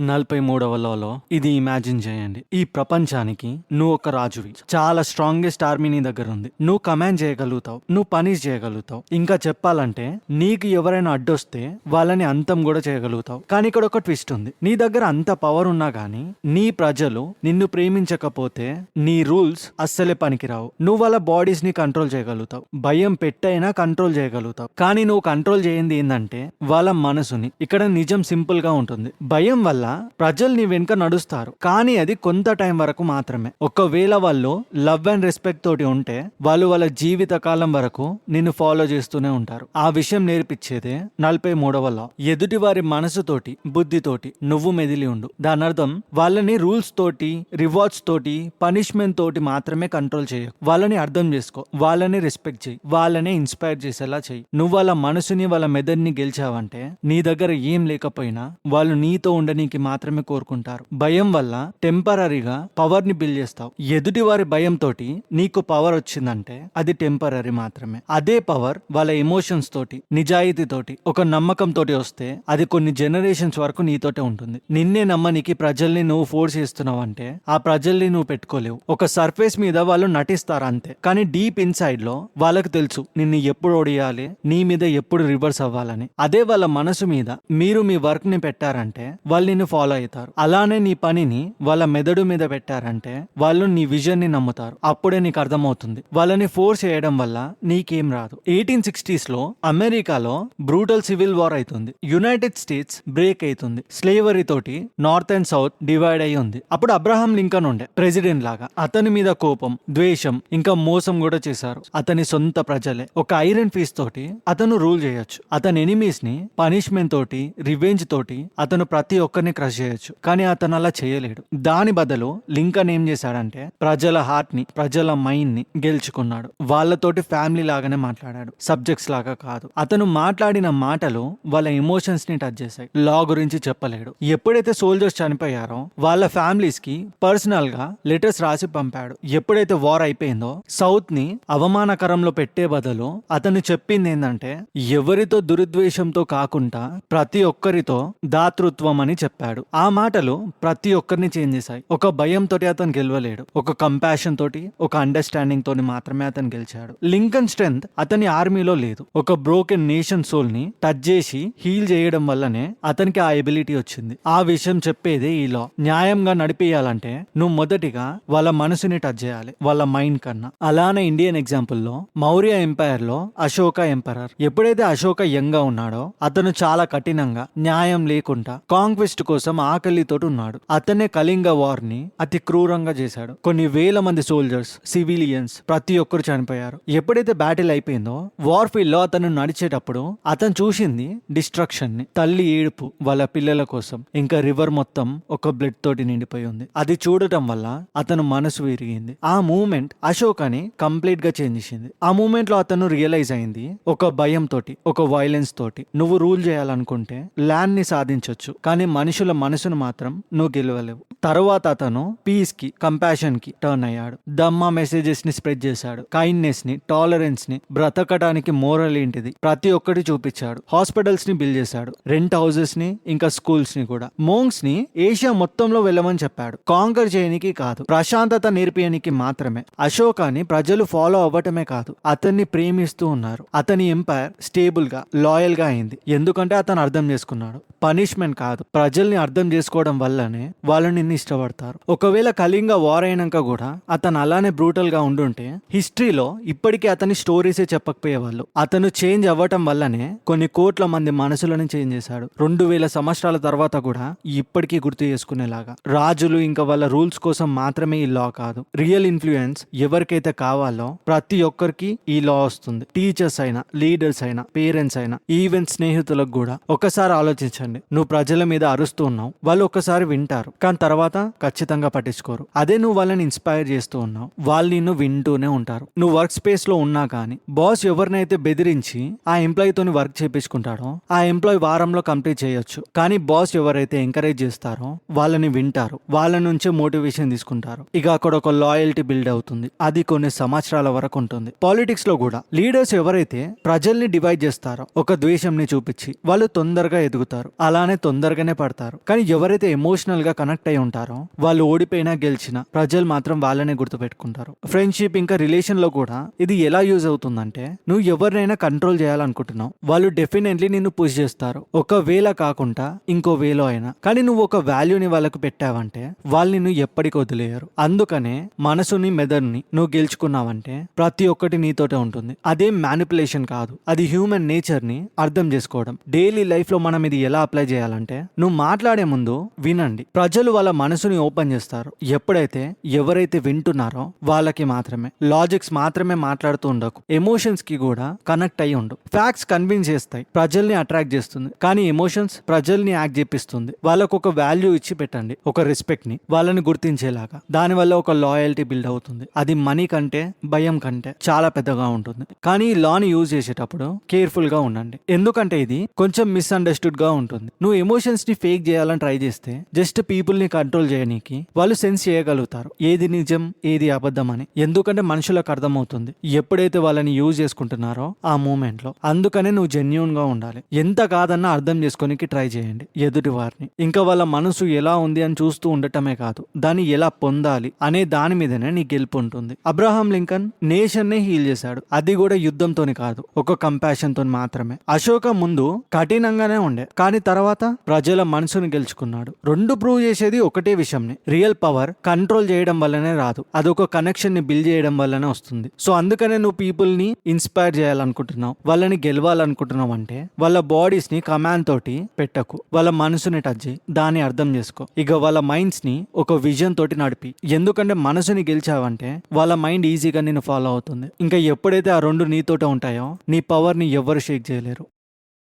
నలభై మూడవలలో ఇది ఇమాజిన్ చేయండి. ఈ ప్రపంచానికి నువ్వు ఒక రాజువి. చాలా స్ట్రాంగెస్ట్ ఆర్మీ నీ దగ్గర ఉంది. నువ్వు కమాండ్ చేయగలుగుతావు. నువ్వు పని చేయగలుగుతావు. ఇంకా చెప్పాలంటే నీకు ఎవరైనా అడ్డొస్తే వాళ్ళని అంతం కూడా చేయగలుగుతావు. కానీ ఇక్కడ ఒక ట్విస్ట్ ఉంది. నీ దగ్గర అంత పవర్ ఉన్నా గానీ నీ ప్రజలు నిన్ను ప్రేమించకపోతే నీ రూల్స్ అస్సలే పనికిరావు. నువ్వు వాళ్ళ బాడీస్ని కంట్రోల్ చేయగలుగుతావు. భయం పెట్టైనా కంట్రోల్ చేయగలుగుతావు. కానీ నువ్వు కంట్రోల్ చేయింది ఏంటంటే వాళ్ళ మనసుని. ఇక్కడ నిజం సింపుల్గా ఉంటుంది. భయం వల్ల ప్రజలు నీ వెనుక నడుస్తారు. కానీ అది కొంత టైం వరకు మాత్రమే. ఒకవేళ వాళ్ళు లవ్ అండ్ రెస్పెక్ట్ తోటి ఉంటే వాళ్ళు వాళ్ళ జీవిత కాలం వరకు నిన్ను ఫాలో చేస్తూనే ఉంటారు. ఆ విషయం నేర్పించేదే నలభై మూడవ లా ఎదుటి వారి మనసుతోటి బుద్ధితోటి నువ్వు మెదిలి ఉండు. దాని అర్థం వాళ్ళని రూల్స్ తోటి రివార్డ్స్ తోటి పనిష్మెంట్ తోటి మాత్రమే కంట్రోల్ చేయకు. వాళ్ళని అర్థం చేసుకో. వాళ్ళని రెస్పెక్ట్ చేయి. వాళ్ళని ఇన్స్పైర్ చేసేలా చెయ్యి నువ్వు వాళ్ళ మనసుని వాళ్ళ మెదడుని గెలిచావంటే నీ దగ్గర ఏం లేకపోయినా వాళ్ళు నీతో చేయడానికి మాత్రమే కోరుకుంటారు. భయం వల్ల టెంపరీగా పవర్ని బిల్డ్ చేస్తావు. ఎదుటి వారి భయంతో నీకు పవర్ వచ్చిందంటే అది టెంపరీ మాత్రమే. అదే పవర్ వాళ్ళ ఎమోషన్స్ తోటి నిజాయితీ తోటి ఒక నమ్మకం తోటి వస్తే అది కొన్ని జనరేషన్స్ వరకు నీతోటే ఉంటుంది. నిన్నే నమ్మనికి ప్రజల్ని నువ్వు ఫోర్స్ చేస్తున్నావు అంటే ఆ ప్రజల్ని నువ్వు పెట్టుకోలేవు. ఒక సర్ఫేస్ మీద వాళ్ళు నటిస్తారు అంతే. కానీ డీప్ ఇన్సైడ్లో వాళ్ళకి తెలుసు నిన్ను ఎప్పుడు ఒడియాలి నీ మీద ఎప్పుడు రివర్స్ అవ్వాలని. అదే వాళ్ళ మనసు మీద మీరు మీ వర్క్ని పెట్టారంటే వాళ్ళు నిన్ను ఫాలో అవుతారు. అలానే నీ పనిని వాళ్ళ మెదడు మీద పెట్టారంటే వాళ్ళు నీ విజన్ని నమ్ముతారు. అప్పుడే నీకు అర్థమవుతుంది. వాళ్ళని ఫోర్స్ చేయడం వల్ల నీకేం రాదు. ఎయిటీన్ సిక్స్టీస్లో అమెరికాలో బ్రూటల్ సివిల్ వార్ అవుతుంది యునైటెడ్ స్టేట్స్ బ్రేక్ అవుతుంది స్లేవరీ తోటి నార్త్ అండ్ సౌత్ డివైడ్ అయి ఉంది. అప్పుడు అబ్రహాం లింకన్ ఉండే ప్రెసిడెంట్ లాగా. అతని మీద కోపం ద్వేషం ఇంకా మోసం కూడా చేశారు. అతని సొంత ప్రజలే. ఒక ఐరన్ ఫీస్ తోటి అతను రూల్ చేయొచ్చు. అతని ఎనిమీస్ని పనిష్మెంట్ తోటి రివెంజ్ తోటి అతను ప్రతి ఒక్కరిని క్రష్ చేయొచ్చు. కానీ అతను అలా చేయలేడు. దాని బదులు లింకన్ ఏం చేశాడంటే ప్రజల హార్ట్ని ప్రజల మైండ్ని గెలుచుకున్నాడు. వాళ్ళతోటి ఫ్యామిలీ లాగానే మాట్లాడాడు. సబ్జెక్ట్స్ లాగా కాదు. అతను మాట్లాడిన మాటలు వాళ్ళ ఎమోషన్స్ని టచ్ చేశాయి. లా గురించి చెప్పలేడు. ఎప్పుడైతే సోల్జర్స్ చనిపోయారో వాళ్ళ ఫ్యామిలీస్కి పర్సనల్గా లెటర్స్ రాసి పంపాడు. ఎప్పుడైతే వార్ అయిపోయిందో సౌత్ని అవమానకరంలో పెట్టే బదులు అతను చెప్పింది ఏంటంటే ఎవరితో దురుద్వేషంతో కాకుండా ప్రతి ఒక్కరితో దాతృత్వం అని చెప్పాడు. ఆ మాటలు ప్రతి ఒక్కరిని చేంజ్ చేశాయి. ఒక భయంతో అతను గెలవలేడు. ఒక కంపాషన్ తోటి ఒక అండర్స్టాండింగ్ తోని మాత్రమే అతను గెలిచాడు. లింకన్ స్ట్రెంగ్త్ అతని ఆర్మీలో లేదు. ఒక బ్రోకెన్ నేషన్ సోల్ని టచ్ చేసి హీల్ చేయడం వల్లనే అతనికి ఆ ఎబిలిటీ వచ్చింది. ఆ విషయం చెప్పేదే ఈ లా న్యాయంగా నడిపియాలంటే నువ్వు మొదటిగా వాళ్ళ మనసుని టచ్ చేయాలి. వాళ్ళ మైండ్ కన్నా. అలానే ఇండియన్ ఎగ్జాంపుల్లో మౌర్య ఎంపైర్లో అశోక ఎంపరర్ ఎప్పుడైతే అశోక యంగ్గా ఉన్నాడో అతను చాలా కఠినంగా న్యాయం లేకుండా కాంక్వెస్ట్ కోసం ఆకలితోటి ఉన్నాడు. అతనే కళింగ వార్ని అతి క్రూరంగా చేశాడు. కొన్ని వేల మంది సోల్జర్స్ సివిలియన్స్ ప్రతి ఒక్కరు చనిపోయారు. ఎప్పుడైతే బ్యాటిల్ అయిపోయిందో వార్ ఫీల్డ్లో అతను నడిచేటప్పుడు అతను చూసింది డిస్ట్రక్షన్ని. తల్లి ఏడుపు వాళ్ళ పిల్లల కోసం. ఇంకా రివర్ మొత్తం ఒక బ్లడ్ తోటి నిండిపోయి ఉంది. అది చూడటం వల్ల అతను మనసు విరిగింది. ఆ మూమెంట్ అశోక్ అని కంప్లీట్గా చేంజ్ చేసింది. ఆ మూమెంట్లో అతను రియలైజ్ అయింది ఒక భయం తోటి ఒక వైలెన్స్ తోటి. నువ్వు రూల్ చేయాలనుకుంటే ల్యాండ్ని సాధించొచ్చు. కానీ మనిషి మనుషుల మనసును మాత్రం నువ్వు గెలవలేవు. తర్వాత అతను పీస్కి కంపాషన్కి టర్న్ అయ్యాడు. దమ్మా మెసేజెస్ని స్ప్రెడ్ చేశాడు. కైండ్నెస్ని టాలరెన్స్ని బ్రతకడానికి మోరల్ ఏంటిది? ప్రతి ఒక్కటి చూపించాడు. హాస్పిటల్స్ని బిల్డ్ చేశాడు. రెంట్ హౌసెస్ని ఇంకా స్కూల్స్ని కూడా. మోంగ్స్ని ఏషియా మొత్తంలో వెళ్ళమని చెప్పాడు. కాంకర్ చేయనికి కాదు. ప్రశాంతత నేర్పియనికి మాత్రమే. అశోకాని ప్రజలు ఫాలో అవ్వటమే కాదు. అతన్ని ప్రేమిస్తూ ఉన్నారు. అతని ఎంపైర్ స్టేబుల్గా లాయల్గా అయింది. ఎందుకంటే అతను అర్థం చేసుకున్నాడు. పనిష్మెంట్ కాదు. ప్రజల్ని అర్థం చేసుకోవడం వల్లనే వాళ్ళు నిన్ను ఇష్టపడతారు. ఒకవేళ కళింగ వార్ అయినాక కూడా అతను అలానే బ్రూటల్గా ఉండుంటే హిస్టరీలో ఇప్పటికీ అతని స్టోరీసే చెప్పకపోయేవాళ్ళు. అతను చేంజ్ అవ్వటం వల్లనే కొన్ని కోట్ల మంది మనసులను చేంజ్ చేశాడు. రెండు వేల సంవత్సరాల తర్వాత కూడా ఇప్పటికీ గుర్తు చేసుకునేలాగా. రాజులు ఇంకా వాళ్ళ రూల్స్ కోసం మాత్రమే ఈ లా కాదు. రియల్ ఇన్ఫ్లుయెన్స్ ఎవరికైతే కావాలో ప్రతి ఒక్కరికి ఈ లా వస్తుంది. టీచర్స్ అయినా లీడర్స్ అయినా పేరెంట్స్ అయినా ఈవెన్ స్నేహితులకు కూడా. ఒకసారి ఆలోచించండి. నువ్వు ప్రజల మీద అరుస్తు ఉన్నావు. వాళ్ళు ఒక్కసారి వింటారు కానీ తర్వాత ఖచ్చితంగా పట్టించుకోరు. అదే నువ్వు వాళ్ళని ఇన్స్పైర్ చేస్తూ ఉన్నావు. వాళ్ళు నిన్ను వింటూనే ఉంటారు. నువ్వు వర్క్ స్పేస్లో ఉన్నా కానీ బాస్ ఎవరినైతే బెదిరించి ఆ ఎంప్లాయ్ తోని వర్క్ చేపించుకుంటాడో ఆ ఎంప్లాయ్ వారంలో కంప్లీట్ చేయొచ్చు. కానీ బాస్ ఎవరైతే ఎంకరేజ్ చేస్తారో వాళ్ళని వింటారు. వాళ్ళ నుంచే మోటివేషన్ తీసుకుంటారు. ఇక అక్కడ ఒక లాయల్టీ బిల్డ్ అవుతుంది. అది కొన్ని సంవత్సరాల వరకు ఉంటుంది. పాలిటిక్స్లో కూడా లీడర్స్ ఎవరైతే ప్రజల్ని డివైడ్ చేస్తారో ఒక ద్వేషంని చూపించి వాళ్ళు తొందరగా ఎదుగుతారు. అలానే తొందరగానే పడతారు. చేస్తారు కానీ ఎవరైతే ఎమోషనల్గా కనెక్ట్ అయి ఉంటారో వాళ్ళు ఓడిపోయినా గెలిచినా ప్రజలు మాత్రం వాళ్ళనే గుర్తుపెట్టుకుంటారు. ఫ్రెండ్షిప్ ఇంకా రిలేషన్లో కూడా ఇది ఎలా యూజ్ అవుతుందంటే నువ్వు ఎవరినైనా కంట్రోల్ చేయాలనుకుంటున్నావు వాళ్ళు డెఫినెట్లీ నిన్ను పుష్ చేస్తారు. ఒక వేల కాకుండా ఇంకో వేలో అయినా. కానీ నువ్వు ఒక వాల్యూని వాళ్ళకు పెట్టావంటే వాళ్ళు నిన్ను ఎప్పటికీ వదిలేయరు. అందుకనే మనసుని మెదడుని నువ్వు గెలుచుకున్నావంటే ప్రతి ఒక్కటి నీతోటే ఉంటుంది. అదేం మ్యానిపులేషన్ కాదు. అది హ్యూమన్ నేచర్ని అర్థం చేసుకోవడం. డైలీ లైఫ్లో మనం ఇది ఎలా అప్లై చేయాలంటే నువ్వు మాట్లాడే ముందు వినండి. ప్రజలు వాళ్ళ మనసుని ఓపెన్ చేస్తారు. ఎప్పుడైతే ఎవరైతే వింటున్నారో వాళ్ళకి మాత్రమే. లాజిక్స్ మాత్రమే మాట్లాడుతూ ఉండకు. ఎమోషన్స్కి కూడా కనెక్ట్ అయి ఉండు. ఫ్యాక్ట్స్ కన్విన్స్ చేస్తాయి. ప్రజల్ని అట్రాక్ట్ చేస్తుంది. కానీ ఎమోషన్స్ ప్రజల్ని యాక్ట్ చేపిస్తుంది. వాళ్ళకు ఒక వాల్యూ ఇచ్చి పెట్టండి. ఒక రెస్పెక్ట్ని. వాళ్ళని గుర్తించేలాగా. దానివల్ల ఒక లాయల్టీ బిల్డ్ అవుతుంది. అది మనీ కంటే భయం కంటే చాలా పెద్దగా ఉంటుంది. కానీ ఈ లాని యూజ్ చేసేటప్పుడు కేర్ఫుల్గా ఉండండి. ఎందుకంటే ఇది కొంచెం మిస్అండర్స్టూడ్గా ఉంటుంది. నువ్వు ఎమోషన్స్ని ఫేక్ చేయాలని ట్రై చేస్తే జస్ట్ పీపుల్ని కంట్రోల్ చేయనీకి వాళ్ళు సెన్స్ చేయగలుగుతారు. ఏది నిజం ఏది అబద్ధం అని. ఎందుకంటే మనుషులకు అర్థమవుతుంది ఎప్పుడైతే వాళ్ళని యూజ్ చేసుకుంటున్నారో ఆ మూమెంట్లో అందుకనే నువ్వు జెన్యున్గా ఉండాలి. ఎంత కాదన్నా అర్థం చేసుకోనికి ట్రై చేయండి. ఎదుటి వారిని. ఇంకా వాళ్ళ మనసు ఎలా ఉంది అని చూస్తూ ఉండటమే కాదు దాన్ని ఎలా పొందాలి అనే దాని మీదనే నీ గెలుపు ఉంటుంది. అబ్రహాం లింకన్ నేషన్ నే హీల్ చేశాడు. అది కూడా యుద్ధంతోని కాదు ఒక కంపాషన్తో మాత్రమే. అశోక ముందు కఠినంగానే ఉండే. కానీ తర్వాత ప్రజల మనసు మనసును గెలుచుకున్నాడు. రెండు ప్రూవ్ చేసేది ఒకటే విషయంని. రియల్ పవర్ కంట్రోల్ చేయడం వల్లనే రాదు. అదొక కనెక్షన్ని బిల్డ్ చేయడం వల్లనే వస్తుంది. సో అందుకనే నువ్వు పీపుల్ని ఇన్స్పైర్ చేయాలనుకుంటున్నావు. వాళ్ళని గెలవాలనుకుంటున్నావు అంటే వాళ్ళ బాడీస్ని కమాండ్ తోటి పెట్టకు. వాళ్ళ మనసుని టచ్ చేయి. దాన్ని అర్థం చేసుకో. ఇక వాళ్ళ మైండ్స్ని ఒక విజన్ తోటి నడిపి. ఎందుకంటే మనసుని గెలిచావంటే వాళ్ళ మైండ్ ఈజీగా నేను ఫాలో అవుతుంది. ఇంకా ఎప్పుడైతే ఆ రెండు నీతోటే ఉంటాయో నీ పవర్ని ఎవ్వరు షేక్ చేయలేరు.